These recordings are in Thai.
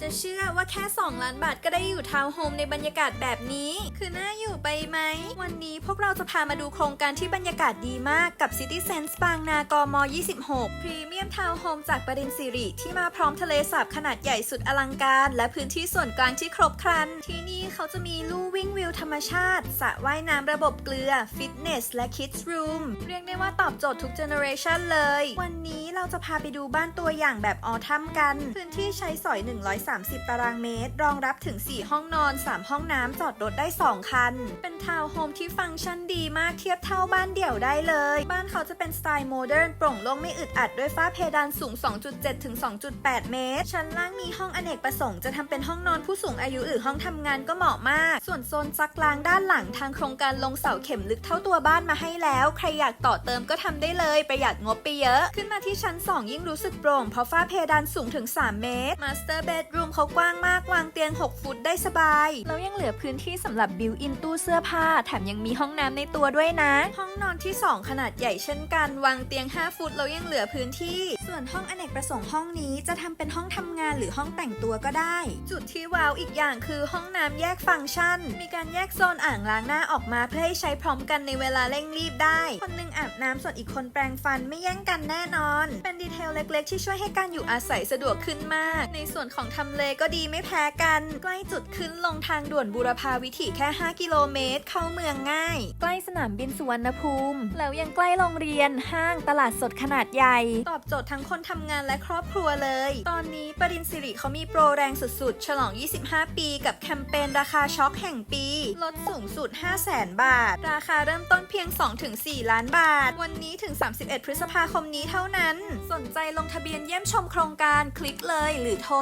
จะเชื่อว่าแค่ 2 ล้านบาทก็ได้อยู่ทาวน์โฮมในบรรยากาศแบบนี้ คือน่าอยู่ไปไหม วันนี้พวกเราจะพามาดูโครงการที่บรรยากาศดีมากกับ City Sense บางนากม 26 พรีเมียมทาวน์โฮมจากปรินสิริที่มาพร้อมทะเลสาบขนาดใหญ่สุดอลังการ และพื้นที่ส่วนกลางที่ครบครัน ที่นี่เขาจะมีลู่วิ่งวิวธรรมชาติสระว่ายน้ำระบบเกลือ ฟิตเนส และคิดส์รูมเรียกได้ว่าตอบโจทย์ทุกเจเนอเรชันเลย วันนี้เราจะพาไปดูบ้านตัวอย่างแบบออทัมกัน พื้นที่ใช้สอย130 ตารางเมตร รองรับถึง 4 ห้องนอน 3 ห้องน้ำจอดรถได้ 2 คัน เป็นทาวน์โฮมที่ฟังก์ชันดีมากเทียบเท่าบ้านเดี่ยวได้เลย บ้านเขาจะเป็นสไตล์โมเดิร์นโปร่งโล่งไม่อึดอัดด้วยฝ้าเพดานสูง 2.7 ถึง 2.8 เมตร ชั้นล่างมีห้องอเนกประสงค์จะทำเป็นห้องนอนผู้สูงอายุหรือห้องทำงานก็เหมาะมาก ส่วนโซนซักล้างด้านหลังทางโครงการลงเสาเข็มลึกเท่าตัวบ้านมาให้แล้ว ใครอยากต่อเติมก็ทำได้เลย ประหยัดงบไปเยอะ ขึ้นมาที่ชั้น 2 ยิ่งรู้สึกโปร่งเพราะฝ้าเพดานสูงถึง 3 เมตรมาสเตอรูมเขากว้างมากวางเตียง 6 ฟุตได้สบาย แล้วยังเหลือพื้นที่สำหรับบิวอินตู้เสื้อผ้า แถมยังมีห้องน้ำในตัวด้วยนะ ห้องนอนที่ 2 ขนาดใหญ่เช่นกัน วางเตียง 5 ฟุตแล้วยังเหลือพื้นที่ ส่วนห้องอเนกประสงค์ห้องนี้จะทำเป็นห้องทำงานหรือห้องแต่งตัวก็ได้ จุดที่ว้าวอีกอย่างคือห้องน้ำแยกฟังก์ชัน มีการแยกโซนอ่างล้างหน้าออกมาเพื่อให้ใช้พร้อมกันในเวลาเร่งรีบได้ คนหนึงอาบน้ำส่วนอีกคนแปรงฟันไม่แย่งกันแน่นอน เป็นดีเทลเล็ก ๆ ที่ช่วยให้การอยู่อาศัยสะดวกขึ้นมาก ในส่วนของทำเลก็ดีไม่แพ้กัน ใกล้จุดขึ้นลงทางด่วนบูรพาวิถีแค่ 5 กิโลเมตร เข้าเมืองง่าย ใกล้สนามบินสุวรรณภูมิ แล้วยังใกล้โรงเรียน ห้าง ตลาดสดขนาดใหญ่ ตอบโจทย์ทั้งคนทำงานและครอบครัวเลย ตอนนี้ปรินสิริเขามีโปรแรงสุดๆ ฉลอง 25 ปี กับแคมเปญราคาช็อคแห่งปี ลดสูงสุด 500,000บาท ราคาเริ่มต้นเพียง 2-4 ล้านบาท วันนี้ถึง 31 พฤษภาคมนี้เท่านั้น สนใจลงทะเบียนเยี่ยมชมโครงการคลิกเลย หรือโทร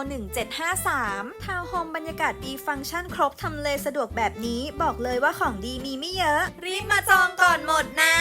753 ทาวน์โฮมบรรยากาศดีฟังก์ชันครบทำเลสะดวกแบบนี้ บอกเลยว่าของดีมีไม่เยอะ รีบมาจองก่อนหมดนะ